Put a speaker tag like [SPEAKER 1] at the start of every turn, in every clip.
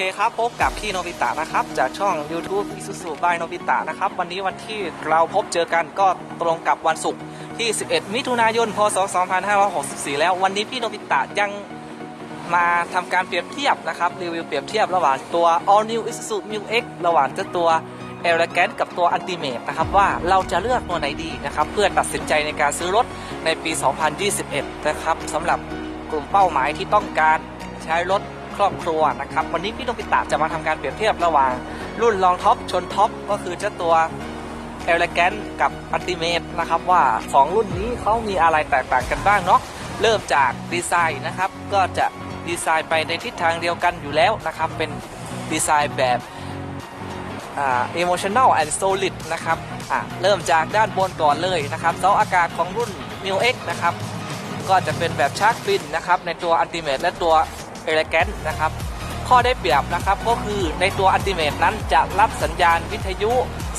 [SPEAKER 1] คครับพบกับพี่โนบิตะนะครับ จากช่อง YouTube Isuzu by โนบิตะนะครับ วันนี้วันที่เราพบเจอกันก็ตรงกับวันศุกร์ที่ 11 มิถุนายน พศ 2564 แล้ววันนี้พี่โนบิตะยังมาทำการเปรียบเทียบนะครับรีวิวเปรียบเทียบระหว่างตัว All New Isuzu Mu X ระหว่างเจ้าตัว Elegant กับตัว Ultimate นะครับว่าเราจะเลือกตัวไหนดีนะครับเพื่อตัดสินใจในการซื้อรถในปี 2021 นะครับสำหรับกลุ่มเป้าหมายที่ต้องการใช้รถ รอบครัวนะครับ วันนี้พี่นงปิตะจะมาทำการเปรียบเทียบระหว่าง รุ่นรองท็อปชนท็อปก็คือเจ้าตัว Elegant กับ Ultimate นะครับว่าสองรุ่นนี้เขามีอะไรแตกต่างกันบ้างเนาะเริ่มจากดีไซน์นะครับ ก็จะดีไซน์ไปในทิศทางเดียวกันอยู่แล้วนะครับ เป็นดีไซน์แบบอ่า emotional and solid นะครับอ่าเริ่มจากด้านบนก่อนเลยนะครับเสาอากาศของรุ่น m i X นะครับ ก็จะเป็นแบบชาร์กฟินนะครับ ในตัว Ultimate และตัว Elegant นะครับข้อได้เปรียบนะครับก็คือในตัว Ultimate นั้นจะรับสัญญาณวิทยุ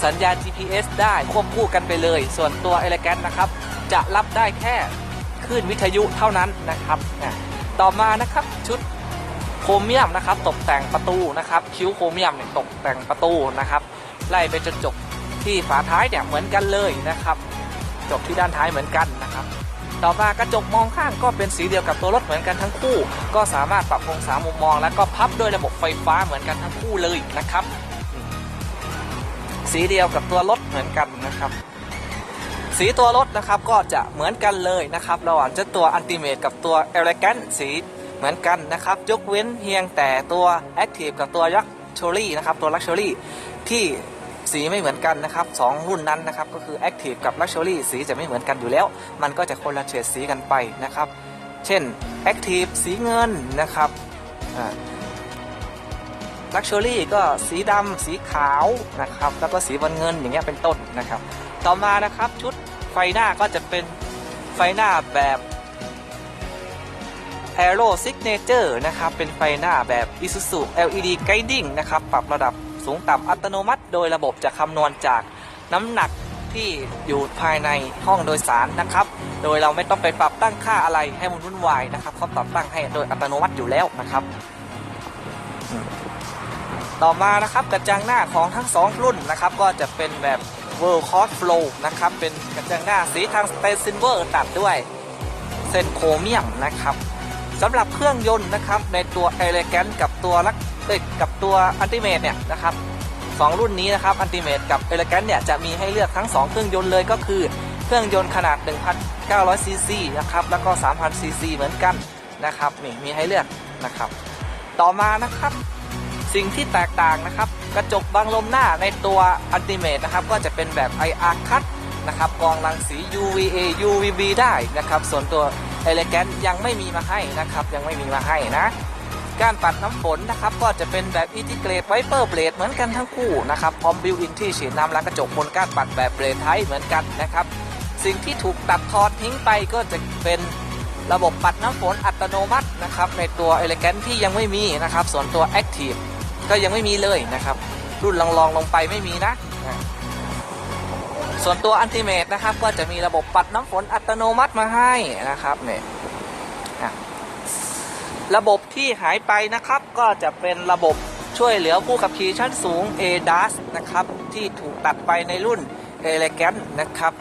[SPEAKER 1] สัญญาณ GPS ได้ควบคู่กันไปเลย ส่วนตัว Elegant นะครับจะรับได้แค่คลื่นวิทยุเท่านั้นนะครับ ต่อมานะครับชุดโครเมียมนะครับตกแต่งประตูนะครับคิ้วโครเมียมเนี่ยตกแต่งประตูนะครับไล่ไปจนจบที่ฝาท้ายเนี่ยเหมือนกันเลยนะครับ จบที่ด้านท้ายเหมือนกันนะครับ ต่อมากระจกมองข้างก็เป็นสีเดียวกับตัวรถเหมือนกันทั้งคู่ ก็สามารถปรับองศามุมมอง แล้วก็พับด้วยระบบไฟฟ้าเหมือนกันทั้งคู่เลยนะครับ สีเดียวกับตัวรถเหมือนกันนะครับสีตัวรถนะครับก็จะเหมือนกันเลยนะครับระหว่างเจ้าตัว Ultimate กับตัว Elegant สีเหมือนกันนะครับยกเว้นเพียงแต่ตัว Active กับตัว Luxury นะครับตัว Luxury ที่ สีไม่เหมือนกันนะครับสองรุ่นนั้นนะครับก็คือ Active กับ Luxury สีจะไม่เหมือนกันอยู่แล้ว มันก็จะคนละเฉดสีกันไปนะครับ เช่น Active สีเงินนะครับ Luxury ก็สีดำสีขาวนะครับแล้วก็สีบอลเงินอย่างเงี้ยเป็นต้นนะครับ ต่อมานะครับชุดไฟหน้าก็จะเป็นไฟหน้าแบบ Aero Signature นะครับเป็นไฟหน้าแบบ Isuzu LED Guiding นะครับปรับระดับ สูงต่ำอัตโนมัติ โดยระบบจะคำนวณจากน้ำหนักที่อยู่ภายในห้องโดยสารนะครับ โดยเราไม่ต้องไปปรับตั้งค่าอะไรให้มันวุ่นวายนะครับเขาปรับตั้งให้โดยอัตโนมัติอยู่แล้วนะครับ ต่อมานะครับกระจังหน้าของทั้งสองรุ่นนะครับ ก็จะเป็นแบบ World c o s Flow นะครับ เป็นกระจังหน้าสีทาง Space Silver ตัดด้วยเส้นโครเมียมนะครับสำหรับเครื่องยนต์นะครับในตัว Elegant กับตัว ลักเอ้ยกับตัว Ultimate เนี่ยนะครับสองรุ่นนี้นะครับ Ultimate กับ Elegant เนี่ยจะมีให้เลือกทั้ง 2 เครื่องยนต์เลยก็คือ เครื่องยนต์ขนาด 1,900ซีซีนะครับแล้วก็ 3,000ซีซีเหมือนกันนะครับนี่มีให้เลือกนะครับ ต่อมานะครับสิ่งที่แตกต่างนะครับ กระจกบังลมหน้าในตัว Ultimate นะครับก็จะเป็นแบบ IR cut นะครับกรองรังสี UVA UVB ได้นะครับ ส่วนตัว e l e g a n ยังไม่มีมาให้นะครับ ยังไม่มีมาให้นะ การปัดน้ำฝนนะครับก็จะเป็นแบบ Integrate Wiper Blade เหมือนกันทั้งคู่นะครับพร้อมบิวอินที่ฉีดน้ำล้างกระจกบนกานปัดแบบเบรดไทเหมือนกันนะครับสิ่งที่ถูกตัดทอนทิ้งไปก็จะเป็นระบบปัดน้ำฝนอัตโนมัตินะครับในตัว Elegant ที่ยังไม่มีนะครับส่วนตัว Active ก็ยังไม่มีเลยนะครับ รุ่นลองๆลงไปไม่มีนะ ส่วนตัว Ultimate นะครับก็จะมีระบบปัดน้ำฝนอัตโนมัติมาให้นะครับเนี่ย ระบบที่หายไปนะครับก็จะเป็นระบบช่วยเหลือผู้ขับขี่ชั้นสูง ADAS นะครับที่ถูกตัดไปในรุ่น Elegant นะครับ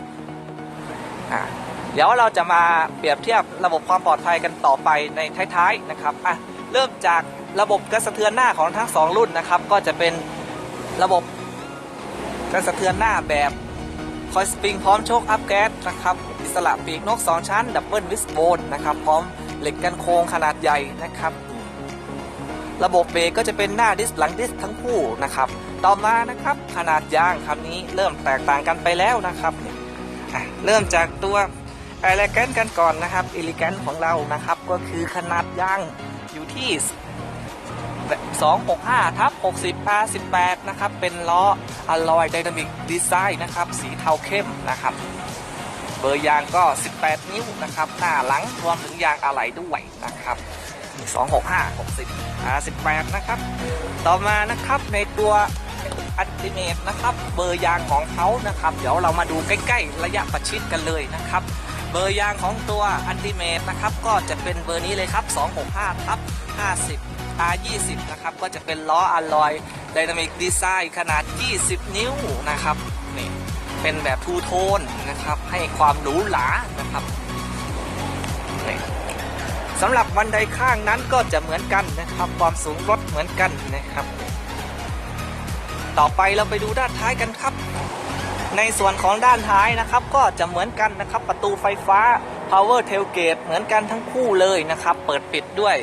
[SPEAKER 1] เดี๋ยวเราจะมาเปรียบเทียบระบบความปลอดภัยกันต่อไปในท้ายๆนะครับอะเริ่มจากระบบกระสะเทือนหน้าของทั้งสองรุ่นนะครับ ก็จะเป็นระบบกระสะเทือนหน้าแบบคอยสปริงพร้อมโชคอัพแก๊สนะครับ อิสระปีกนก 2 ชั้น ดับเบิลวิสโบนนะครับพร้อมเหล็กกันโค้งขนาดใหญ่นะครับระบบเบรกก็จะเป็นหน้าดิสหลังดิสทั้งคู่นะครับ ต่อมานะครับขนาดยางคำนี้เริ่มแตกต่างกันไปแล้วนะครับอะเริ่มจากตัว e l e g a n t กันก่อนนะครับ e l e g a n t ของเรานะครับก็คือขนาดยางอยู่ที่ 265ทับ60 R18 นะครับ เป็นล้อ Alloy Dynamic Design นะครับ สีเทาเข้มนะครับ เบอร์ยางก็ 18 นิ้วนะครับ หน้าหลังรวมถึงยางอะไหล่ด้วยนะครับ 265 60 R18 นะครับ ต่อมานะครับในตัวอัลติเมทนะครับ เบอร์ยางของเขานะครับ เดี๋ยวเรามาดูใกล้ๆ ระยะประชิดกันเลยนะครับ เบอร์ยางของตัวอันติเมทนะครับ ก็จะเป็นเบอร์นี้เลยครับ 265ทับ50 R20 นะครับ ก็จะเป็นล้ออะลอยไดนามิกดีไซน์ขนาด 20 นิ้วนะครับ เป็นแบบทูโทนนะครับ ให้ความหรูหรานะครับสำหรับบันไดข้างนั้นก็จะเหมือนกันนะครับ ความสูงรถเหมือนกันนะครับ ต่อไปเราไปดูด้านท้ายกันครับ ในส่วนของด้านท้ายนะครับก็จะเหมือนกันนะครับ ประตูไฟฟ้า power tailgate เหมือนกันทั้งคู่เลยนะครับ เปิดปิดด้วย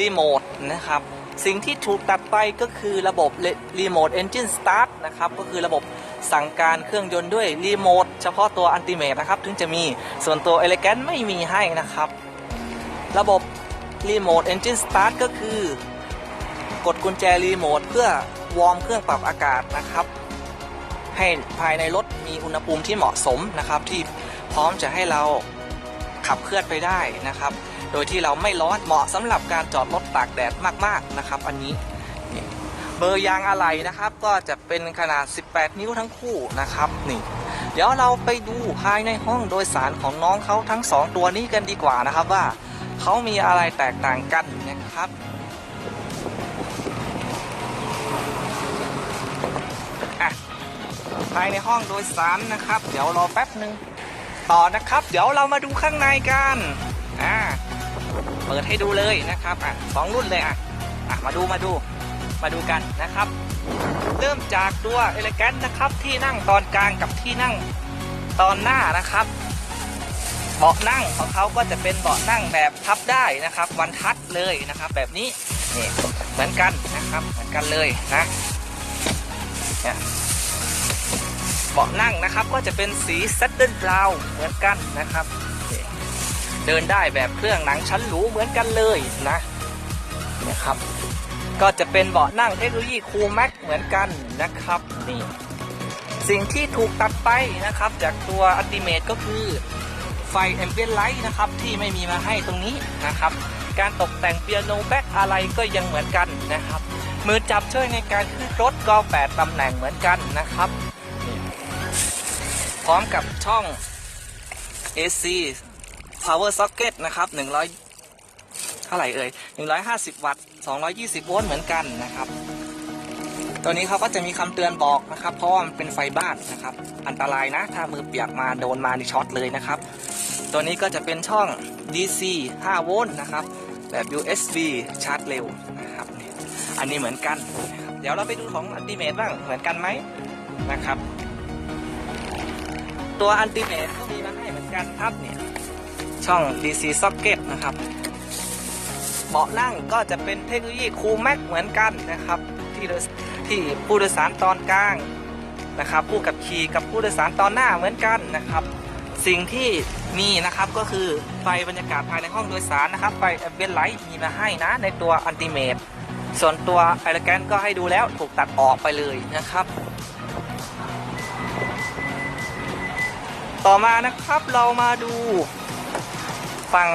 [SPEAKER 1] รีโมทนะครับ สิ่งที่ถูกตัดไปก็คือระบบรีโมท engine start นะครับ ก็คือระบบ สั่งการเครื่องยนต์ด้วยรีโมทเฉพาะตัวอันติเม e นะครับ ถึงจะมีส่วนตัว elegant ไม่มีให้นะครับ ระบบรีโมท engine start ก็คือกดกุญแจรีโมทเพื่อวอร์มเครื่องปรับอากาศนะครับ ให้ภายในรถมีอุณหภูมิที่เหมาะสมนะครับ ที่พร้อมจะให้เราขับเคลื่อนไปได้นะครับ โดยที่เราไม่ร้อนเหมาะสำหรับการจอดรถตากแดดมากๆนะครับ อันนี้ เบอร์ยางอะไหล่นะครับ ก็จะเป็นขนาด 18 นิ้วทั้งคู่นะครับนี่ เดี๋ยวเราไปดูภายในห้องโดยสารของน้องเขาทั้งสองตัวนี้กันดีกว่านะครับว่าเขามีอะไรแตกต่างกันนะครับภายในห้องโดยสารนะครับ เดี๋ยวรอแป๊บหนึ่งต่อนะครับ เดี๋ยวเรามาดูข้างในกันอ่าเปิดให้ดูเลยนะครับอะสองรุ่นเลยอะอะมาดูมาดู มาดูกันนะครับ เริ่มจากตัวเอเล a n t นะครับ ที่นั่งตอนกลางกับที่นั่งตอนหน้านะครับ เบาะนั่งของเขาก็จะเป็นเบาะนั่งแบบพับได้นะครับ วันทัดเลยนะครับ แบบนี้นี่เหมือนกันนะครับเหมือนกันเลยนะเบาะนั่งนะครับก็จะเป็นสีเซตเดิลบราวเหมือนกันนะครับ เดินได้แบบเครื่องหนังชั้นหรูเหมือนกันเลยนะนี่ยครับ ก็จะเป็นเบาะนั่งเทคโนโลยีคูลแม็กเหมือนกันนะครับนี่สิ่งที่ถูกตัดไปนะครับ จากตัวอัติเมทก็คือไฟแอมเบียนไลท์นะครับที่ไม่มีมาให้ตรงนี้นะครับ การตกแต่งเปียโนแบ็กอะไรก็ยังเหมือนกันนะครับ มือจับช่วยในการขึ้นรถก็8ตำแหน่งเหมือนกันนะครับ พร้อมกับช่อง AC power socket นะครับ100 เท่าไหร่เอ่ย150 วัตต์ 220 โวลต์เหมือนกันนะครับ ตัวนี้เขาก็จะมีคำเตือนบอกนะครับ เพราะว่ามันเป็นไฟบ้านนะครับ อันตรายนะ ถ้ามือเปียกมาโดนมานี่ช็อตเลยนะครับ ตัวนี้ก็จะเป็นช่อง DC 5 โวลต์นะครับ แบบ USB ชาร์จเร็วนะครับ อันนี้เหมือนกัน เดี๋ยวเราไปดูของอันติเมตบ้างเหมือนกันไหมนะครับ ตัวอันติเมตก็มีมาให้เหมือนกันครับเนี่ยช่อง DC socket นะครับ เบาะนั่งก็จะเป็นเทคโนโลยีคูแม็กเหมือนกันนะครับ ที่ที่ผู้โดยสารตอนกลางนะครับ ผู้กับขี่กับผู้โดยสารตอนหน้าเหมือนกันนะครับ สิ่งที่มีนะครับก็คือไฟบรรยากาศภายในห้องโดยสารนะครับไฟแอมเบียนไลท์มีมาให้นะในตัวอันติเมตส่วนตัวไอร์แกนก็ให้ดูแล้วถูกตัดออกไปเลยนะครับ ต่อมานะครับเรามาดูฝั่ง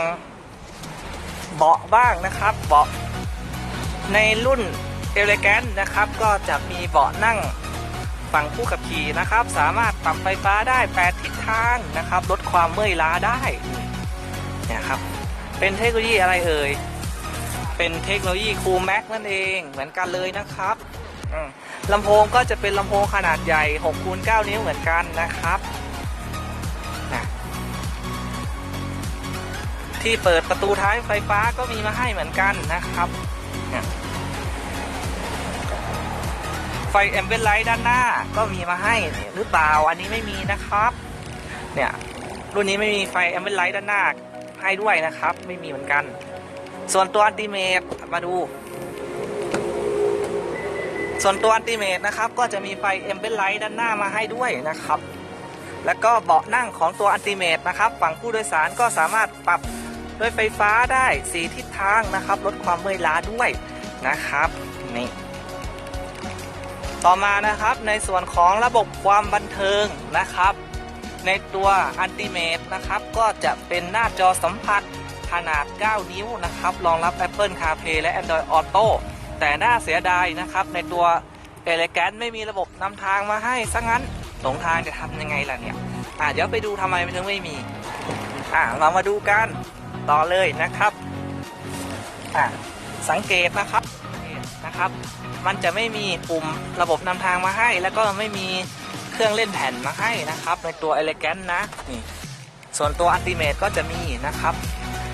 [SPEAKER 1] เบาะบ้างนะครับ เบาะในรุ่นเอเลแกนนะครับ ก็จะมีเบาะนั่งฝั่งผู้ขับขี่นะครับ สามารถปรับไฟฟ้าได้ 8 ทิศทางนะครับ ลดความเมื่อยล้าได้นี่ครับเป็นเทคโนโลยีอะไรเอ่ย เป็นเทคโนโลยีคูลแม็กนั่นเองเหมือนกันเลยนะครับลำโพงก็จะเป็นลำโพงขนาดใหญ่6คูณ9นิ้วเหมือนกันนะครับ ที่เปิดประตูท้ายไฟฟ้าก็มีมาให้เหมือนกันนะครับไฟแอมเบนไลท์ด้านหน้าก็มีมาให้หรือเปล่าอันนี้ไม่มีนะครับ เนี่ยรุ่นนี้ไม่มีไฟแอมเบนไลท์ด้านหน้าให้ด้วยนะครับ ไม่มีเหมือนกัน ส่วนตัวอันติเมตมาดู ส่วนตัวอันติเมตนะครับ ก็จะมีไฟแอมเบนไลท์ด้านหน้ามาให้ด้วยนะครับ แล้วก็เบาะนั่งของตัวอันติเมตนะครับ ฝั่งผู้โดยสารก็สามารถปรับ ด้วยไฟฟ้าได้สีทิศทางนะครับ ลดความเมื่อยล้าด้วยนะครับนี่ต่อมานะครับในส่วนของระบบความบันเทิงนะครับ ในตัวอันติเมตนะครับ ก็จะเป็นหน้าจอสัมผัสขนาด 9 นิ้วนะครับรองรับ Apple CarPlay และ Android Auto แต่น่าเสียดายนะครับ ในตัว e l e g a n t ไม่มีระบบนำทางมาให้ซะงั้นหลงทางจะทำยังไงล่ะเนี่ยอะเดี๋ยวไปดูทำไมมันถึงไม่มีอะเรามาดูกัน ต่อเลยนะครับอะสังเกตนะครับนะครับ มันจะไม่มีปุ่มระบบนำทางมาให้ แล้วก็ไม่มีเครื่องเล่นแผ่นมาให้นะครับ ในตัว Elegant นะนี่ส่วนตัว Ultimate ก็จะมีนะครับ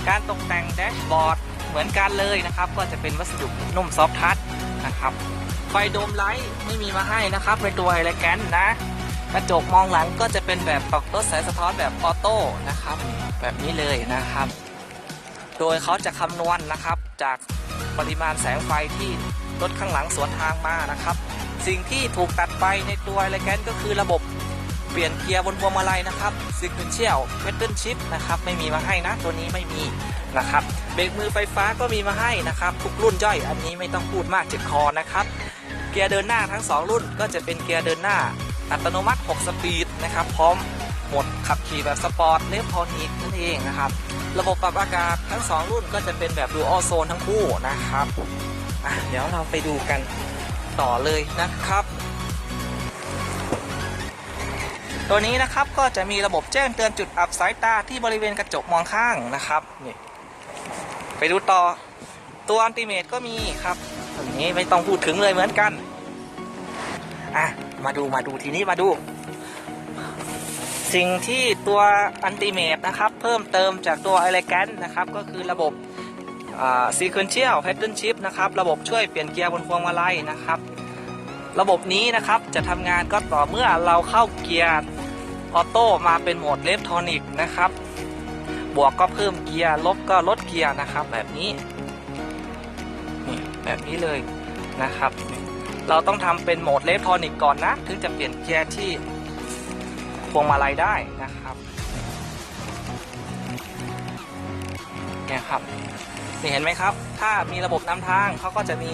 [SPEAKER 1] การตกแต่งแดชบอร์ดเหมือนกันเลยนะครับ ก็จะเป็นวัสดุนุ่มซอฟทัชนะครับไฟโดมไลท์ไม่มีมาให้นะครับ ในตัว Elegant นะกระจกมองหลังก็จะเป็นแบบปรับลดสายสะท้อนแบบออโต้นะครับ แบบนี้เลยนะครับ โดยเขาจะคำนวณนะครับจากปริมาณแสงไฟที่รถข้างหลังสวนทางมานะครับ สิ่งที่ถูกตัดไปในตัวไ e แกนก็คือระบบเปลี่ยนเกียร์บนพวงมาลัยนะครับ Sequential Pedal Shift นะครับไม่มีมาให้นะตัวนี้ไม่มีนะครับเบรกมือไฟฟ้าก็มีมาให้นะครับทุกรุ่นย่อยอันนี้ไม่ต้องพูดมากเจ็บคอนะครับเกียร์เดินหน้าทั้ง 2 รุ่นก็จะเป็นเกียร์เดินหน้าอัตโนมัติ 6 สปีดนะครับพร้อม หมดขับขี่แบบสปอร์ตเลฟทอนิกนั่นเองนะครับ ระบบปรับอากาศทั้ง 2 รุ่นก็จะเป็นแบบดูอัลโซนทั้งคู่นะครับเดี๋ยวเราไปดูกันต่อเลยนะครับ ตัวนี้นะครับก็จะมีระบบแจ้งเตือนจุดอับสายตาที่บริเวณกระจกมองข้างนะครับนี่ไปดูต่อตัวอันติเมตก็มีครับตัวนี้ไม่ต้องพูดถึงเลยเหมือนกันอะมาดูมาดูทีนี้มาดู สิ่งที่ตัวอันติเมตนะครับ เพิ่มเติมจากตัว e l e g a n t นะครับ ก็คือระบบอ่า sequential pattern shift นะครับ ระบบช่วยเปลี่ยนเกียร์บนพวงมาลัยนะครับ ระบบนี้นะครับจะทำงานก็ต่อเมื่อเราเข้าเกียร์ออโต้มาเป็นโหมดเลฟทอนิกนะครับ บวกก็เพิ่มเกียร์ ลบก็ลดเกียร์นะครับ แบบนี้นี่แบบนี้เลยนะครับ เราต้องทำเป็นโหมดเลฟทอนิกก่อนนะ ถึงจะเปลี่ยนเกียร์ที่ พวงมาลัยได้นะครับเนี่ยครับนี่เห็นไหมครับ ถ้ามีระบบนำทางเขาก็จะมี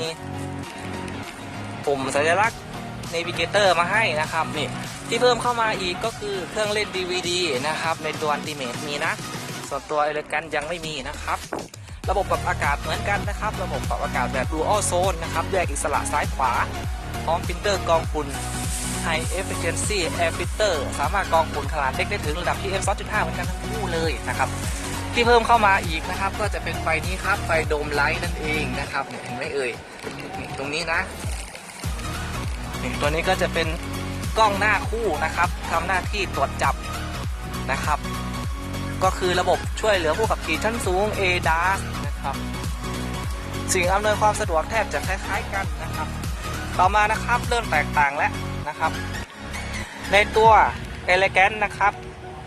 [SPEAKER 1] ปุ่มสัญลักษณ์ Navigator มาให้นะครับนี่ที่เพิ่มเข้ามาอีกก็คือเครื่องเล่น DVD นะครับ ในตัว Ultimate มีนะ ส่วนตัว Elegant ยังไม่มีนะครับ ระบบปรับอากาศเหมือนกันนะครับ ระบบปรับอากาศแบบ Dual Zone นะครับ แยกอิสระซ้ายขวา พร้อมฟิลเตอร์กองฝุ่น High Efficiency Air Filter สามารถกองฝุ่นขนาดเล็กได้ถึงระดับ PM 2.5 เหมือนกันทั้งคู่เลยนะครับที่เพิ่มเข้ามาอีกนะครับ ก็จะเป็นไฟนี้ครับ ไฟโดมไลท์นั่นเองนะครับเห็นไหมเอ่ยตรงนี้นะตัวนี้ก็จะเป็นกล้องหน้าคู่นะครับทำหน้าที่ตรวจจับนะครับ ก็คือระบบช่วยเหลือผู้ขับขี่ชั้นสูง ADAS นะครับ สิ่งอำนวยความสะดวกแทบจะคล้ายๆกันนะครับ ต่อมานะครับเริ่มแตกต่างแล้วนะครับ ในตัว Elegant นะครับ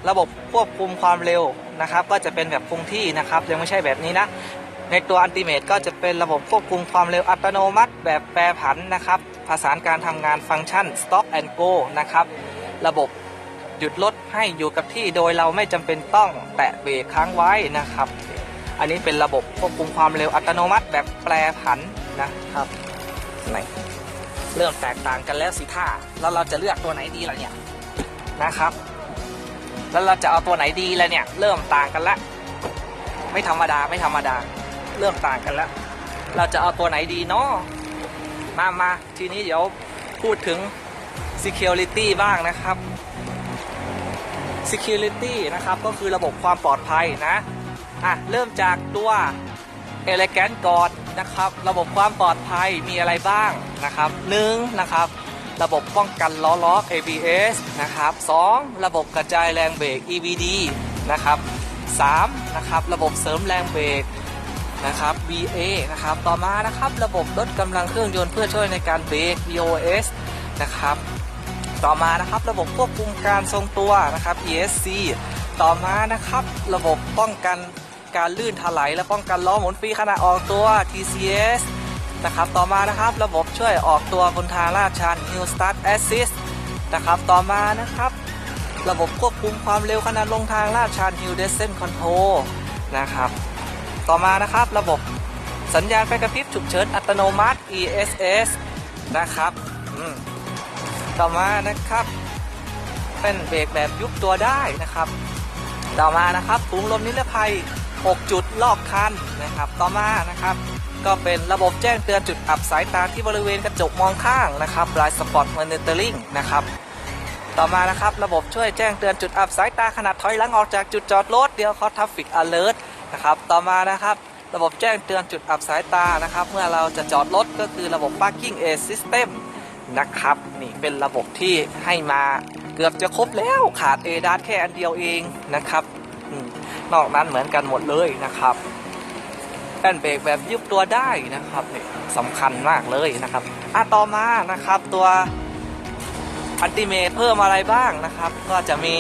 [SPEAKER 1] ระบบควบคุมความเร็วนะครับ ก็จะเป็นแบบคงที่นะครับ ยังไม่ใช่แบบนี้นะ ในตัว Ultimate ก็จะเป็นระบบควบคุมความเร็วอัตโนมัติ แบบแปรผันนะครับผสานการทำงานฟังก์ชัน Stop and Go นะครับ ระบบหยุดรถให้อยู่กับที่โดยเราไม่จำเป็นต้องแตะเบรกค้างไว้นะครับ อันนี้เป็นระบบควบคุมความเร็วอัตโนมัติแบบแปรผันนะครับไหนเริ่มแตกต่างกันแล้วสิท่าแล้วเราจะเลือกตัวไหนดีล่ะเนี่ยนะครับ แล้วเราจะเอาตัวไหนดีล่ะเนี่ย เริ่มต่างกันละไม่ธรรมดาไม่ธรรมดา เริ่มต่างกันแล้วเราจะเอาตัวไหนดีเนาะมามาทีนี้เดี๋ยวพูดถึง security บ้างนะครับ security นะครับก็คือระบบความปลอดภัยนะ อะเริ่มจากตัว elegant ก่อนนะครับ ระบบความปลอดภัยมีอะไรบ้างนะครับหนึ่งนะครับ ระบบป้องกันล้อล็อก ABS นะครับสองระบบกระจายแรงเบรก EBD นะครับสามนะครับระบบเสริมแรงเบรกนะครับ VA นะครับ ต่อมานะครับระบบลดกำลังเครื่องยนต์เพื่อช่วยในการเบรก VOS นะครับ ต่อมานะครับระบบควบคุมการทรงตัวนะครับ ESC ต่อมานะครับระบบป้องกัน การลื่นถลายและป้องกันล้อหมุนฟรีขณะออกตัว TCS นะครับต่อมานะครับระบบช่วยออกตัวบนทางลาดชัน Hill Start Assist นะครับต่อมานะครับ ระบบควบคุมความเร็วขณะลงทางลาดชัน Hill Descent Control นะครับต่อมานะครับระบบสัญญาณไฟกระพริบฉุกเฉินอัตโนมัติ ESS นะครับต่อมานะครับเป็นเบรกแบบยุบตัวได้นะครับ ต่อมานะครับถุงลมนิรภัย 6 จุดรอบคันนะครับ ต่อมานะครับ ก็เป็นระบบแจ้งเตือนจุดอับสายตาที่บริเวณกระจกมองข้างนะครับ Blind Spot Monitoring นะครับต่อมานะครับระบบช่วยแจ้งเตือนจุดอับสายตาขณะถอยหลังออกจากจุดจอดรถเดียวเขาทัฟฟิกอเลิร์นะครับต่อมานะครับ ระบบแจ้งเตือนจุดอับสายตานะครับ เมื่อเราจะจอดรถก็คือระบบ parking aid system นะครับนี่เป็นระบบที่ให้มาเกือบจะครบแล้วขาด a d a s แค่อันเดียวเองนะครับ นอกนั้นเหมือนกันหมดเลยนะครับแป้นเบรกแบบยุบตัวได้นะครับนี่สำคัญมากเลยนะครับอะต่อมานะครับตัวอันติเมทเพิ่มอะไรบ้างนะครับ ก็จะมี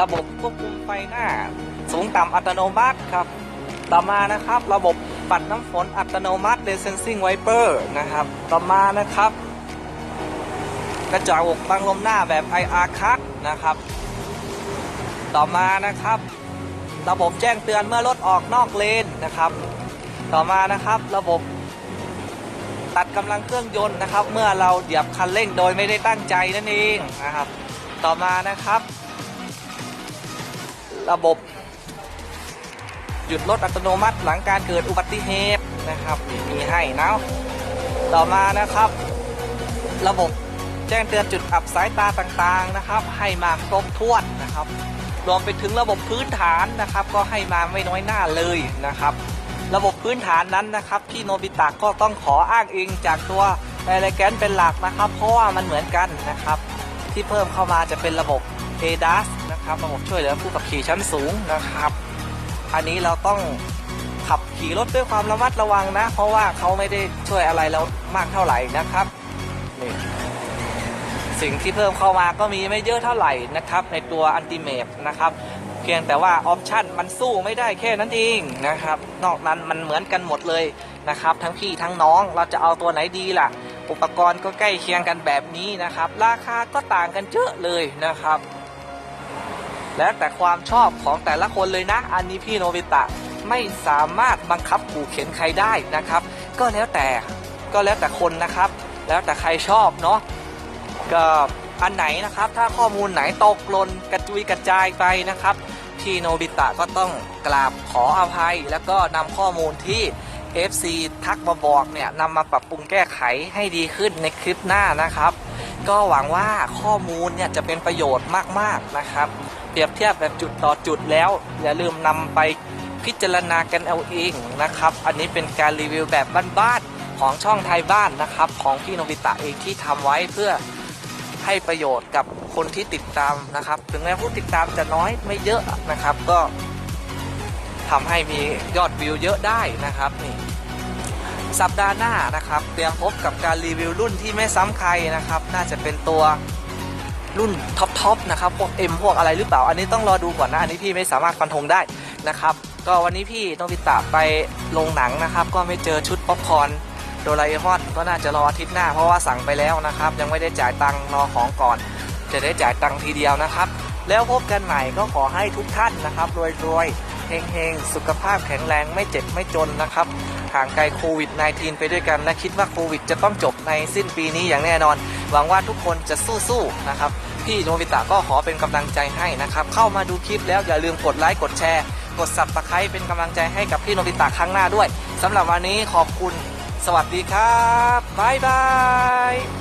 [SPEAKER 1] ระบบควบคุมไฟหน้า สูงต่ำอัตโนมัติครับ ต่อมานะครับ ระบบปัดน้ำฝนอัตโนมัติ Sensing Wiper นะครับ ต่อมานะครับ กระจกบังลมหน้าแบบ IR Cut นะครับ ต่อมานะครับ ระบบแจ้งเตือนเมื่อรถออกนอกเลนนะครับ ต่อมานะครับระบบตัดกำลังเครื่องยนต์นะครับ เมื่อเราเหยียบคันเร่งโดยไม่ได้ตั้งใจนั่นเองนะครับ ต่อมานะครับ ระบบ หยุดรถอัตโนมัติหลังการเกิดอุบัติเหตุนะครับมีให้นะต่อมานะครับ ระบบแจ้งเตือนจุดอับสายตาต่างๆนะครับ ให้มาครบถ้วนนะครับ รวมไปถึงระบบพื้นฐานนะครับ ก็ให้มาไม่น้อยหน้าเลยนะครับ ระบบพื้นฐานนั้นนะครับพี่โนบิตะก็ต้องขออ้างอิงจากตัวไดเรแกนเป็นหลักนะครับ เพราะว่ามันเหมือนกันนะครับ ที่เพิ่มเข้ามาจะเป็นระบบ ADAS นะครับระบบช่วยเหลือผู้ขับขี่ชั้นสูงนะครับ อันนี้เราต้องขับขี่รถด้วยความระมัดระวังนะ เพราะว่าเขาไม่ได้ช่วยอะไรเรามากเท่าไหร่นะครับนี่ สิ่งที่เพิ่มเข้ามาก็มีไม่เยอะเท่าไหร่นะครับ ในตัวอันติเมตนะครับ เพียงแต่ว่าออปชันมันสู้ไม่ได้แค่นั้นเองนะครับ นอกนั้นมันเหมือนกันหมดเลยนะครับ ทั้งพี่ทั้งน้องเราจะเอาตัวไหนดีล่ะ อุปกรณ์ก็ใกล้เคียงกันแบบนี้นะครับ ราคาก็ต่างกันเยอะเลยนะครับ แล้วแต่ความชอบของแต่ละคนเลยนะ อันนี้พี่โนบิตะไม่สามารถบังคับขู่เข็นใครได้นะครับ ก็แล้วแต่ก็แล้วแต่คนนะครับ แล้วแต่ใครชอบเนาะ ก็อันไหนนะครับถ้าข้อมูลไหนตกหล่นกระจุยกระจายไปนะครับพี่โนบิตะก็ต้องกราบขออภัย แล้วก็นำข้อมูลที่ FC ทักมาบอกเนี่ยนำมาปรับปรุงแก้ไขให้ดีขึ้นในคลิปหน้านะครับ ก็หวังว่าข้อมูลเนี่ยจะเป็นประโยชน์มากๆนะครับ เปรียบเทียบแบบจุดต่อจุดแล้ว อย่าลืมนำไปพิจารณากันเอาเองนะครับ อันนี้เป็นการรีวิวแบบบ้านๆของช่องไทยบ้านนะครับ ของพี่โนบิตะเองที่ทำไว้เพื่อ ให้ประโยชน์กับคนที่ติดตามนะครับ ถึงแม้ผู้ติดตามจะน้อยไม่เยอะนะครับ ก็ทำให้มียอดวิวเยอะได้นะครับนี่สัปดาห์หน้านะครับ เตรียมพบกับการรีวิวรุ่นที่ไม่ซ้ำใครนะครับ น่าจะเป็นตัวรุ่นท็อปทอปนะครับพวก M พวกอะไรหรือเปล่า อันนี้ต้องรอดูก่อนนะ อันนี้พี่ไม่สามารถฟันธงได้นะครับ ก็วันนี้พี่โนบิตะไปโรงหนังนะครับ ก็ไม่เจอชุดป๊อปคอร์น โดราเอมอนก็น่าจะรออาทิตย์หน้าเพราะว่าสั่งไปแล้วนะครับ ยังไม่ได้จ่ายตังค์รอของก่อน จะได้จ่ายตังค์ทีเดียวนะครับ แล้วพบกันใหม่ก็ขอให้ทุกท่านนะครับรวยๆเฮงๆ สุขภาพแข็งแรงไม่เจ็บไม่จนนะครับห่างไกลโควิด -19 ไปด้วยกัน และคิดว่าโควิดจะต้องจบในสิ้นปีนี้อย่างแน่นอน หวังว่าทุกคนจะสู้ๆนะครับพี่โนบิตะก็ขอเป็นกำลังใจให้นะครับ เข้ามาดูคลิปแล้วอย่าลืมกดไลค์กดแชร์ กด subscribe เป็นกำลังใจให้กับพี่โนบิตะครั้งหน้าด้วยสำหรับวันนี้ขอบคุณ สวัสดีครับ บ๊ายบาย